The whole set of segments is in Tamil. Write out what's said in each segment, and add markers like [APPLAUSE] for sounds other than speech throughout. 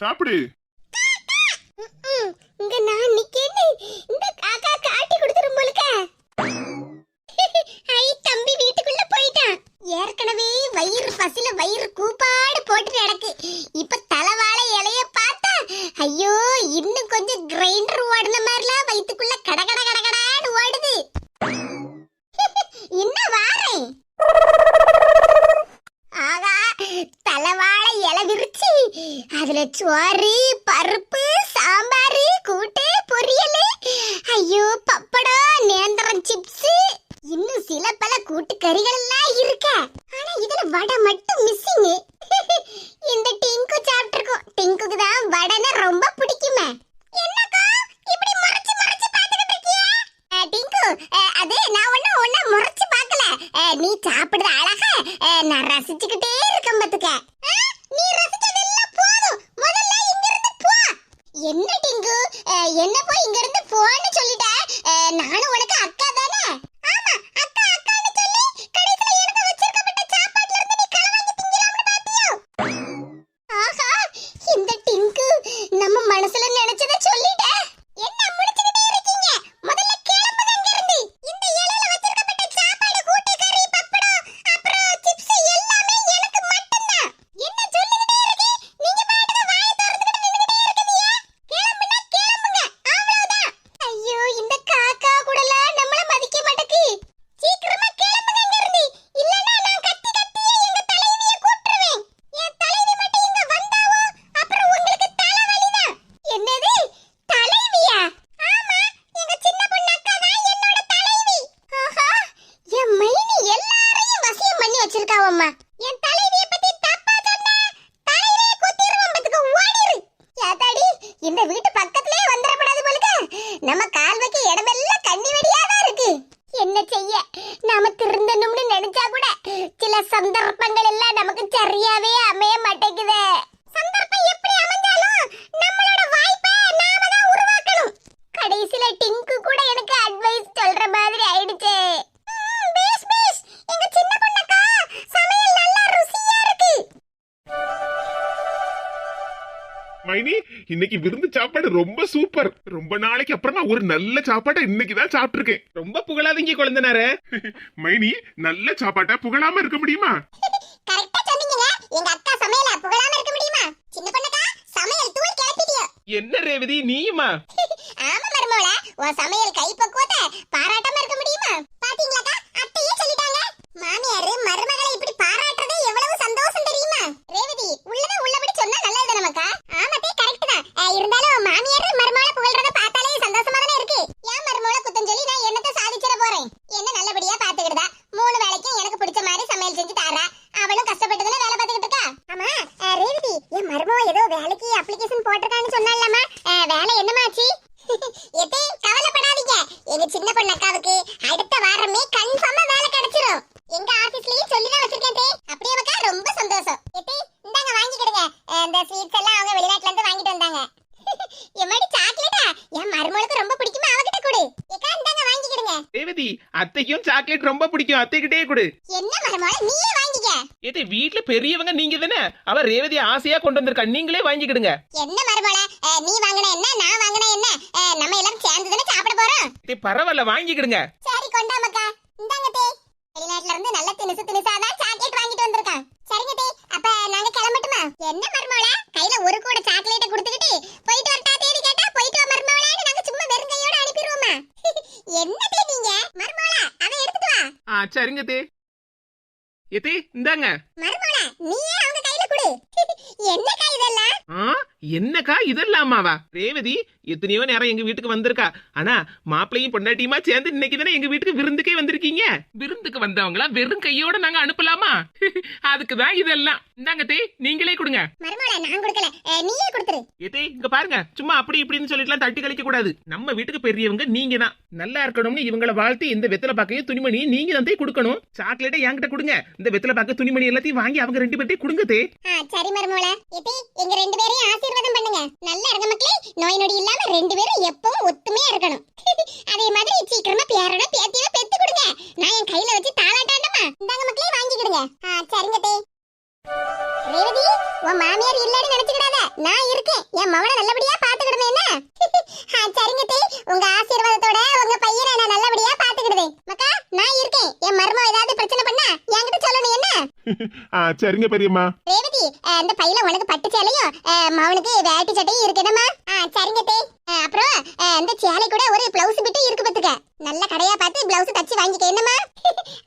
சாப்பிடு. இங்க நான் நிக்கேன்னு இந்த காக்கா காட்டி கொடுத்துரும் போலுக்க. ஐ தம்பி வீட்டுக்குள்ள போயிட்டான். ஏற்கனவே வயிறு பசில வயிறு கூப்பாடு போட்டு நடக்கு இப்ப தலைவாழை இலைய பார்த்தா ஐயோ இன்னும் கொஞ்சம் கிரைண்டர் ஓடுன மாதிரிலாம் வயித்துக்குள்ள கட கட கட கடன்னு ஓடுது இன்னும் வாரேன் ஆகா தலைவாழை இலை விரிச்சு அதுல சோறு பருப்பு சாம்பார் கூட்டு பொரியல் ஐயோ பப்படம் நேந்திரம் சிப்ஸ் இன்னும் சில பல கூட்டு கறிகள் எல்லாம் இருக்க ஆனா இதுல வடை மட்டும் மிஸ்ஸிங் இந்த டிங்கு சாப்பிட்டிருக்கோம் டிங்குக்கு தான் வடைனா ரொம்ப பிடிக்குமே என்னக்கா இப்படி முறைச்சு முறைச்சு பார்த்துக்கிட்டு இருக்கிய டிங்கு அஹ், அது நான் ஒண்ணு ஒண்ணு முறைச்சு பார்க்கல அஹ், நீ சாப்பிடுறது அழகா அஹ், நான் ரசிச்சுக்கிட்டே இருக்கேன் பாத்துக்க அஹ், நீ ரசிச்சதெல்லாம் போதும் முதல்ல இங்க இருந்து போ என்ன டிங்கு அஹ், என்ன இங்க இருந்து சரியாவே அமைய மாட்டேங்குதே. சந்தர்ப்பம் எப்படி அமைஞ்சாலும் நம்மளோட வாய்ப்பை நாம தான் உருவாக்கணும். கடைசில டிங்கு கூட எனக்கு அட்வைஸ் சொல்ற மாதிரி ஆயிடுச்சே. ம், பேஸ் பேஸ் எங்க சின்ன பொண்ணக்கா சமையல் நல்லா ருசியா இருக்கு. மைனி இன்னைக்கு விருந்து சாப்பாடு ரொம்ப சூப்பர் ரொம்ப நாளைக்கு அப்புறமா ஒரு நல்ல சாப்பாட்டை இன்னைக்கு தான் சாப்பிட்டிருக்கேன். ரொம்ப புகழாதீங்க குழந்தனாரே. மைனி நல்ல சாப்பாட்டை புகழாம இருக்க முடியுமா? [LAUGHS] கரெக்டா எங்க அக்கா சமையல புகழாம இருக்க முடியுமா? சின்ன பொண்ணக்கா சமையல் தூள் கிளப்பிட்டியோ. என்ன ரேவதி நீயுமா? [LAUGHS] ஆமா மருமோள உன் சமையல் கைப்பக்குவத்தை பாராட்டாம இருக்க முடியுமா? பாத்தீங்களாக்கா? அத்தையே சொல்லிட்டாங்க. மாமியாரு மருமகளை இப்படி பாராட்டுறதே எவ்வளவு சந்தோஷம் தெரியுமா ரேவதி உள்ளத உள்ளபடி சொன்னா நல்லது நமக்கா ஆமாத்தே கரெக்ட் தான் அஹ், இருந்தாலும் மாமியாரு மருமகளை புகழ்றத பார்த்தாலே சந்தோஷமா தானே இருக்கு ஏன் மருமகளை குத்தம் சொல்லி நான் என்னத்த சாதிச்சிட போறேன் என்ன நல்லபடியா பாத்துக்கிடுதா மூணு வேளைக்கும் எனக்கு பிடிச்ச மாதிரி சமையல் செஞ்சு தாரா அவளும் கஷ்டப்பட்டு தானே வேலை பார்த்துக்கிட்டு இருக்கா ஆமா அஹ், ரேவதி என் மருமக ஏதோ வேலைக்கு அப்ளிகேஷன் போட்டிருக்கான்னு சொன்னாலம்மா அஹ், வேலை என்னமாச்சு எதே கவலைப்படாதீங்க எங்க சின்ன பொண்ணு அக்காவுக்கு அடுத்த வாரமே கன்ஃபார்மா வேலை கிடைச்சிரும். எங்க ஆபீஸ்லயும் சொல்லி தான் வச்சிருக்கேன் அப்படியே மக்கா ரொம்ப சந்தோஷம். எதே இந்தாங்க வாங்கிக்கிடுங்க. இந்த ஸ்வீட்ஸ் எல்லாம் அவங்க வெளிநாட்டுல இருந்து வாங்கிட்டு வந்தாங்க. [LAUGHS] எம்மாடி சாக்லேட்டா என் மருமகளுக்கு ரொம்ப பிடிக்குமா? அவகிட்ட கொடு. ஏக்கா இந்தாங்க வாங்கிக்கிடுங்க. ரேவதி அத்தைக்கும் சாக்லேட் ரொம்ப பிடிக்கும். அத்தைகிட்டே கொடு. என்ன மருமகள நீயே ஏதே வீட்ல பெரியவங்க நீங்க தானே? அவ ரேவதி ஆசையா கொண்டு வந்திருக்கா. நீங்களே வாங்கிக்கிடுங்க. என்ன மருமகள நீ வாங்கின என்ன? நான் வாங்கின என்ன? நம்ம எல்லாரும் சேர்ந்து தானே சாப்பிட போறோம்? பரவாயில்ல வாங்கிக்கிடுங்க. சரி கொண்டாமக்கா இந்தாங்க தே வெளிநாட்டுல இருந்து நல்ல தினுசு தினுசா தான் சாக்லேட் வாங்கிட்டு வந்திருக்கான். சரிங்க தே அப்ப நாங்க கிளம்பட்டுமா? என்ன மருமவள கையில ஒரு கூட சாக்லேட்டை கொடுத்துக்கிட்டு போயிட்டு வரட்டா தேடி கேட்டா போயிட்டு வா மருமவளன்னு நாங்க சும்மா வெறும் கையோட அனுப்பிடுவோமா [LAUGHS] என்ன தே நீங்க? மருமவள அதை எடுத்துட்டு வா. ஆ சரிங்க தே ஏதே இந்தாங்க. மருமவள நீயே [LAUGHS] என்னக்கா இதெல்லாம்? ஆ என்னக்கா இதெல்லாமாவா? ரேவதி எத்தனையோ நேரம் எங்க வீட்டுக்கு வந்திருக்கா. ஆனா மாப்பிளையும் பொண்டாட்டியுமா சேர்ந்து இன்னைக்கு தானே எங்க வீட்டுக்கு விருந்துக்கே வந்திருக்கீங்க? விருந்துக்கு வந்தவங்களா வெறும் கையோட நாங்க அனுப்பலாமா? [LAUGHS] அதுக்கு தான் இதெல்லாம். இந்தாங்க தே நீங்களே கொடுங்க. மருமவள நான் கொடுக்கல. அஹ், நீயே கொடுத்துரு. ஏதே இங்க பாருங்க. சும்மா அப்படி இப்படின்னு சொல்லிட்டுலாம் தட்டி கழிக்க கூடாது. நம்ம வீட்டுக்கு பெரியவங்க நீங்க தான். நல்லா இருக்கணும்னு இவங்கள வாழ்த்து இந்த வெத்தலை பாக்கையும் துணிமணியும் நீங்க தான் கொடுக்கணும். சாக்லேட்டை என்கிட்ட கொடுங்க. இந்த வெத்தலை பாக்க துணிமணி எல்லாத்தையும் வாங்கி அவங்க ரெண்டு பேர்ட்டையும் கொடுங்க தே. சரி மருமவள இப்போ எங்க ரெண்டு பேரையும் ஆசீர்வாதம் பண்ணுங்க. நல்லா இருங்க மக்களே நோய் நொடி இல்லாம ரெண்டு பேரும் எப்பவும் ஒத்துமையா இருக்கணும். [LAUGHS] அதே மாதிரி சீக்கிரமா பேரோட பேத்தியோ பெத்து கொடுங்க. நான் என் கையில வச்சு தாளாட்டாண்டமா இந்தாங்க மக்களே வாங்கிக்கிடுங்க. சரிங்க தே. ரேவதி உன் மாமியார் இல்லன்னு நினைச்சுக்கிடாத. நான் இருக்கேன். என் மவனை நல்லபடியா பாத்துக்கிடுவேன் என்ன? [LAUGHS] சரிங்க தே. உங்க ஆசீர்வாதத்தோட உங்க பையனை நான் நல்லபடியா பாத்துக்கிடுவேன் மக்கா நான் இருக்கேன். என் மர்மம் ஏதாவது பிரச்சனை பண்ணா என்கிட்ட ஆ சரிங்க பெரியம்மா. ரேவதி அஹ், இந்த பையில உனக்கு பட்டு சேலையும் அஹ், மவனுக்கு வேட்டி சட்டையும் இருக்குதம்மா ஆ சரிங்க தே. அப்புறம் அஹ், இந்த சேலை கூட ஒரு பிளவுஸ் பிட்டு இருக்கு பாத்துக்க. நல்ல கடையா பார்த்து பிளவுஸ் தச்சு வாங்கிக்க என்னம்மா?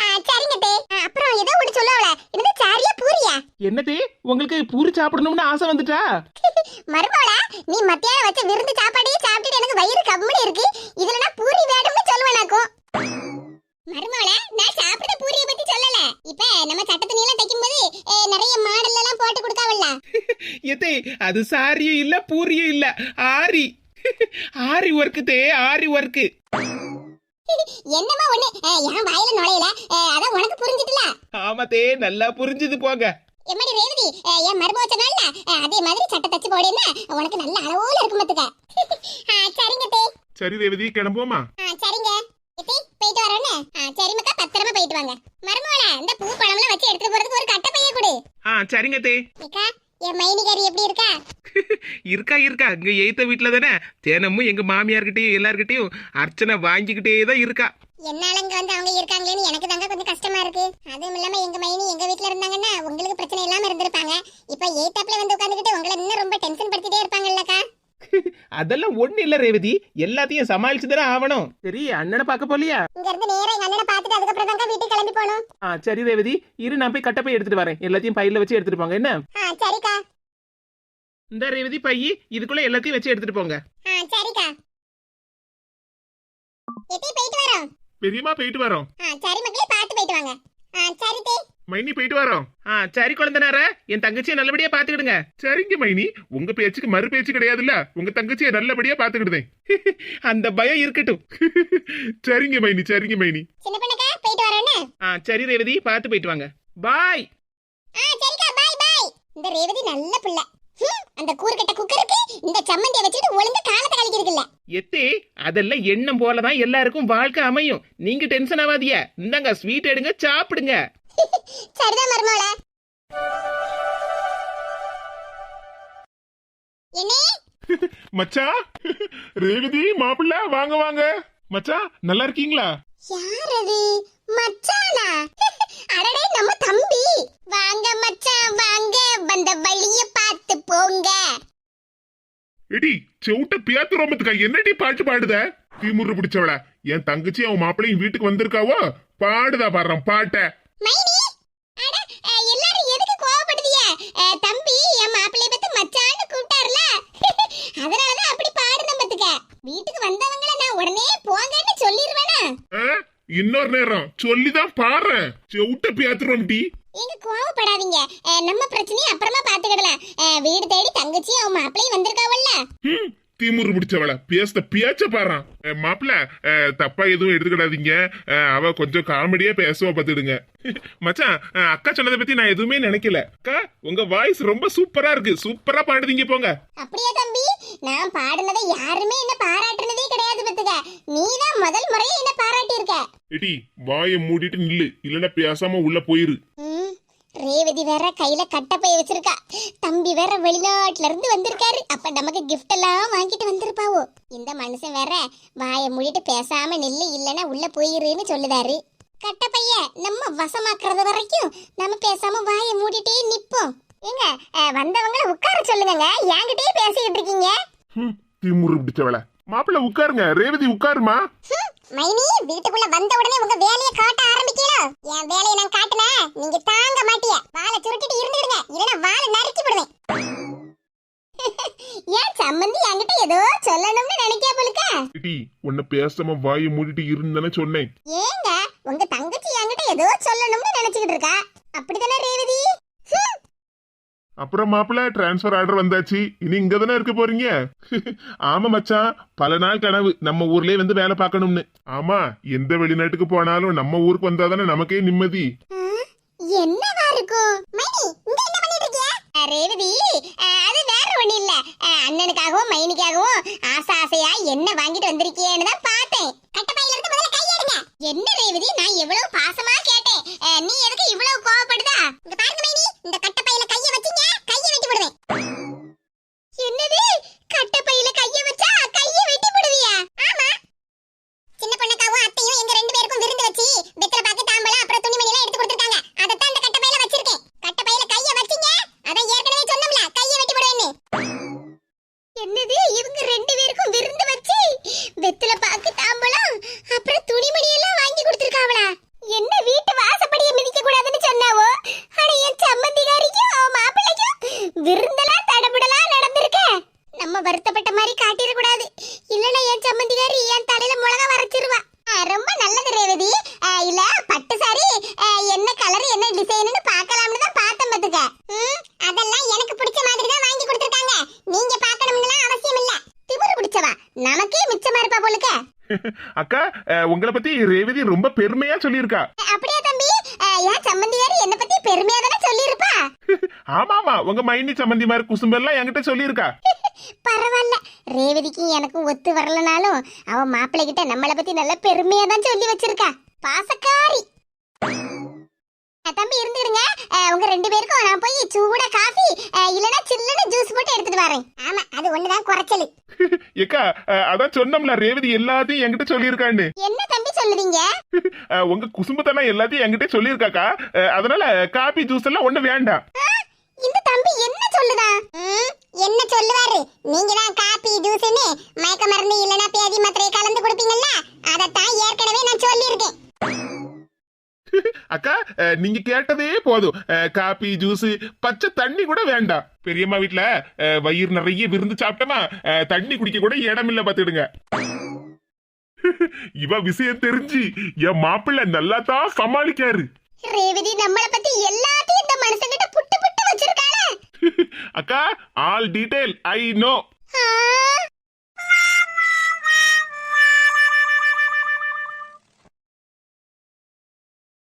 ஆ, சரிங்க தே. அப்புறம் ஏதோ ஒன்று சொல்லுவல இது சாரியா பூரியா? என்னதே உங்களுக்கு பூரி சாப்பிடணும்னு ஆசை வந்துட்டா? மருமகளா நீ மத்தியானம் வச்ச விருந்து சாப்பாடையே சாப்பிட்டுட்டு எனக்கு வயிறு கம்முனு இருக்கு. இதுல நான் பூரி வேணும்னு சொல்லுவேனாக்கும். மருமகளா நான் சாப்பிட்ட பூரியை பத்தி சொல்லல. இப்ப நம்ம சட்ட துணியெல்லாம் தைக்கும் போது அஹ், நிறைய மாடல் எல்லாம் போட்டு கொடுக்காவல்ல எத்தே அது சாரியும் இல்ல பூரியும் இல்ல. ஆரி. ஆரி ஒர்க்கு தே ஆரி ஒர்க்கு. என்னமா ஒண்ணு? என் வாயில நுழையல. அதான் உனக்கு புரிஞ்சுட்டுல. ஆமாத்தே நல்லா புரிஞ்சுது போங்க. எம்மாடி ரேவதி என் மருமக சொன்னால அதே மாதிரி சட்டை தச்சு போடேன்னா உனக்கு நல்ல அளவுல இருக்கும் பாத்துக்க. சரிங்க தே. சரி ரேவதி கிளம்புவோமா? சரிங்க. எத்தி போயிட்டு வரோன்னு? ஆ சரி மக்கா பத்திரமா போயிட்டு வாங்க. மருமகளா இந்த பூ பழம்லாம் வச்சு எடுத்துட்டு போறதுக்கு ஒரு கட்டை பைய கொடு. ஆ சரிங்க தே. என் மைனிகாரி எப்படி இருக்கா? இருக்கா இருக்கா. இங்க எய்த்த வீட்டுல தானே? தினமும் எங்க மாமியார்கிட்டயும் எல்லார்கிட்டயும் அர்ச்சனை வாங்கிக்கிட்டே தான் இருக்கா. என்னால இங்க வந்து அவங்க இருக்காங்களேன்னு எனக்கு தாங்க கொஞ்சம் கஷ்டமா இருக்கு. அதுவும் இல்லாம எங்க மைனி எங்க வீட்ல இருந்தாங்கன்னா உங்களுக்கு பிரச்சனை இல்லாம இருந்திருப்பாங்க. இப்ப எய்தாப்ல வந்து உட்காந்துக்கிட்டு உங்களை இன்னும் ரொம்ப டென்ஷன் படுத்திட்டே அதெல்லாம் ஒண்ணு இல்ல ரேவதி. எல்லாத்தையும் சமாளிச்சு தானே ஆகணும் சரி அண்ணனை பார்க்க போலியா? இங்க இருந்து நேரா எங்க அண்ணனை பார்த்துட்டு அதுக்கப்புறம் தாங்க வீட்டுக்கு கிளம்பி போகணும். ஆ சரி ரேவதி. இரு நான் போய் கட்டப்பை எடுத்துட்டு வரேன். எல்லாத்தையும் பையில வச்சு எடுத்துட்டு போங்க என்ன? ஆ சரிக்கா. இந்த ரேவதி பையி இதுக்குள்ள எல்லாத்தையும் வச்சு எடுத்துட்டு போங்க. ஆ சரிக்கா. எத்தி போயிட்டு வரோம். பெரியம்மா போயிட்டு வரோம். ஆ சரி மக்களே பார்த்து போயிட்டு வாங்க. ஆ சரி தே. மைனி போயிட்டு வரோம் ஆ சரி குழந்தனார என் தங்கச்சியை நல்லபடியா பாத்துக்கிடுங்க சரிங்க மைனி. உங்க பேச்சுக்கு மறு பேச்சு கிடையாதுல்ல. உங்க தங்கச்சியை நல்லபடியா பாத்துக்கிடுதேன் [LAUGHS] அந்த பயம் இருக்கட்டும். [LAUGHS] சரிங்க மைனி சரிங்க மைனி. சின்ன பொண்ணுக்கா போயிட்டு வரோன்னு? ஆ சரி ரேவதி பார்த்து போயிட்டு வாங்க. பாய். ஆ சரிக்கா பாய் பாய். இந்த ரேவதி நல்ல புள்ள. அந்த கூறுகட்ட குக்கருக்கு இந்த சம்மந்தியை வச்சுட்டு ஒழுங்கா காலத்தை கழிக்கிறதுல எத்தே அதெல்லாம் எண்ணம் போலதான் எல்லாருக்கும் வாழ்க்கை அமையும். நீங்க டென்ஷன் ஆகாதிய இந்தாங்க ஸ்வீட் எடுங்க சாப்பிடுங்க. [LAUGHS] சரிதான் மருமகள. என்னே? மச்சான் ரேவதி மாப்பிள்ள வாங்க வாங்க. மச்சான் நல்லா இருக்கீங்களா? யார் அது? மச்சானா? [LAUGHS] அடடே நம்ம தம்பி. வாங்க மச்சான் வாங்க. வந்த வழிய பார்த்து போங்க. எடி செவுட்ட பியாத்து ரோமத்துக்கா? என்னடி பாட்டு பாடுத? திமுரு பிடிச்சவள. என் தங்கச்சி அவன் மாப்பிள்ளையும் வீட்டுக்கு வந்திருக்காவோ? பாடுதா பாடுறான் பாட்ட. மைனி! அட எல்லாரும் எதுக்கு கோவப்படுதிய தம்பி என் மாப்பிள்ளைய பத்தி மச்சான்னு கூப்பிட்டாருல. [LAUGHS] அதனாலதான் அப்படி பாடுன பத்துக்க. வீட்டுக்கு வந்தவங்கள நான் உடனே போங்கன்னு சொல்லிருவேனா? ஆ? இன்னொரு நேரம். சொல்லிதான் பாடுறேன். செவுட்ட பியாத்து ரோம்டி எங்க கோவப்படாதீங்க. நம்ம பிரச்சனையை அப்புறமா பாத்துக்கிடலாம். வீடு தேடி தங்கச்சி அவன் மாப்பிள்ளையும் வந்திருக்காவல்ல. திமுரு பிடிச்சவள பேச பியாச்ச பாறான் மாப்பிள்ள தப்பா எதுவும் எடுத்துக்கிடாதீங்க. அவ கொஞ்சம் காமெடியா பேசுவா பாத்துடுங்க [LAUGHS] மச்சான் அக்கா சொன்னதை பத்தி நான் எதுவுமே நினைக்கல. அக்கா உங்க வாய்ஸ் ரொம்ப சூப்பரா இருக்கு. சூப்பரா பாடுதீங்க போங்க. அப்படியா தம்பி? நான் பாடுனதை யாருமே என்ன பாராட்டுனதே கிடையாது பத்துக்க. நீதான் முதல் முறையா என்ன பாராட்டி இருக்க எடி வாயை மூடிட்டு நில்லு. இல்லைன்னா பேசாம உள்ள போயிரு. ரேவதி வேற கையில கட்டப்பைய வச்சிருக்கா. தம்பி வேற வெளிநாட்டுல இருந்து வந்திருக்காரு. அப்ப நமக்கு கிஃப்ட் எல்லாம் வாங்கிட்டு வந்திருப்பாவோ? இந்த மனுஷன் வேற வாயை மூடிட்டு பேசாம நில்லு இல்லைன்னா உள்ள போயிருன்னு சொல்லுதாரு. கட்டப்பைய நம்ம வசமாக்குறது வரைக்கும் நம்ம பேசாம வாயை மூடிட்டே நிப்போம். ஏங்க வந்தவங்கள உட்கார சொல்லுங்க என்கிட்டயே பேசிக்கிட்டு இருக்கீங்க. திமுரு பிடிச்சவள. மாப்பிள்ள உட்காருங்க. ரேவதி உட்காருமா? மைனி வீட்டுக்குள்ள வந்த உடனே உங்க வேலையை காட்ட ஆரம்பிக்கலாம் என் வேலையை நான் காட்டுனேன். நீங்க தாங்க வாழை சுருட்டிட்டு இருந்துடுங்க இல்லைன்னா வாழை நறுக்கி விடுவேன் [LAUGHS] ஏன் சம்மந்தி என்கிட்ட ஏதோ சொல்லணும்னு நினைக்கா போலுக்க? எடி உன்னை பேசாம வாயை மூடிட்டு இருந்தேன்னு சொன்னேன். ஏங்க உங்க தங்கச்சி என்கிட்ட ஏதோ சொல்லணும்னு நினைச்சுக்கிட்டு இருக்கா? அப்படிதானே ரேவதி? ஹம், அப்புறம் மாப்பிள்ள டிரான்ஸ்ஃபர் ஆர்டர் வந்தாச்சு. இனி இங்க தானே இருக்க போறீங்க? [LAUGHS] ஆமா மச்சான். பல நாள் கனவு. நம்ம ஊர்லயே வந்து வேலை பார்க்கணும்னு. ஆமா எந்த வெளிநாட்டுக்கு போனாலும் நம்ம ஊருக்கு வந்தாதானே நமக்கே நிம்மதி. ஆ, என்னவா இருக்கும்? மைனி இங்க என்ன பண்ணிட்டு இருக்கிய ரேவதி அது வேற ஒண்ணு இல்ல. அஹ், அண்ணனுக்காகவும் மைனிக்காகவும் ஆசை ஆசையா என்ன வாங்கிட்டு வந்திருக்கியேன்னு தான் பார்த்தேன். கட்டப்பையில இருந்து முதல்ல கை எடுங்க என்ன ரேவதி நான் எவ்வளவு பாசமா கேட்டேன் அஹ், நீ எதுக்கு இவ்வளவு கோவப்படுதா இங்க பாருங்க மைனி இந்த கட்டப்பையில கைய வச்சீங்க டிசைன்னு பார்க்கலாம்னு தான் பார்த்தேன் பாத்துக்க ம், அதெல்லாம் எனக்கு பிடிச்ச மாதிரி தான் வாங்கி கொடுத்துருக்காங்க நீங்க பார்க்கணும்னுலாம் அவசியம் இல்ல திமிரு பிடிச்சவா நமக்கே மிச்சமா இருப்பா போலுக்க அக்கா உங்களை பத்தி ரேவதி ரொம்ப பெருமையா சொல்லியிருக்கா. அப்படியே தம்பி? என் சம்பந்தியாரு என்ன பத்தி பெருமையா தானே சொல்லியிருப்பா? [LAUGHS] ஆமா ஆமா உங்க மைனி சம்மந்தி மாதிரி குசும்பெல்லாம் என்கிட்ட சொல்லியிருக்கா. [LAUGHS] பரவாயில்ல. ரேவதிக்கும் எனக்கும் ஒத்து வரலனாலும் அவ மாப்பிள்ளை கிட்ட நம்மளை பத்தி நல்ல பெருமையா தான் சொல்லி வச்சிருக்கா. பாசக்காரி. தம்பி இருந்துடுங்க அஹ் உங்க ரெண்டு பேருக்கும் நான் போய் சூடா காஃபி இல்லனா சில்லுன்னு ஜூஸ் போட்டு எடுத்துட்டு வரேன். ஆமா அது ஒண்ணுதான் குறைச்சல். [LAUGHS] ஏக்கா அதான் சொன்னோம்ல ரேவதி எல்லாத்தையும் என்கிட்ட சொல்லியிருக்கான்னு. [LAUGHS] என்ன தம்பி சொல்லுதீங்க? அஹ், உங்க குசும்பத்தனம் எல்லாத்தையும் என்கிட்ட சொல்லியிருக்காக்கா. அதனால காபி ஜூஸ் எல்லாம் ஒண்ணு வேண்டாம். இந்த தம்பி என்ன சொல்லுதா? என்ன சொல்லுவாரு? நீங்க தான் காபி ஜூஸ்னு மயக்க மருந்து இல்லனா பேதி மாத்திரை கலந்து கொடுப்பீங்கல்ல? அதத்தான் ஏற்கனவே நான் சொல்லியிருக்கேன். அக்கா நீங்க கேட்டதே போதும். காபி ஜூஸ் பச்சை தண்ணி கூட வேண்டாம். பெரியம்மா வீட்ல அஹ், வயிறு நிறைய விருந்து சாப்பிட்டோமா தண்ணி குடிக்க கூட இடம் இல்ல பாத்துடுங்க [LAUGHS] இவ விஷயம் தெரிஞ்சு என் மாப்பிள்ளை நல்லா தான் சமாளிக்காரு. ரேவதி நம்மள பத்தி எல்லாத்தையும் இந்த மனுஷங்கிட்ட புட்டு புட்டு வச்சிருக்காளே. [LAUGHS] அக்கா ஆல் டீடைல் ஐ நோ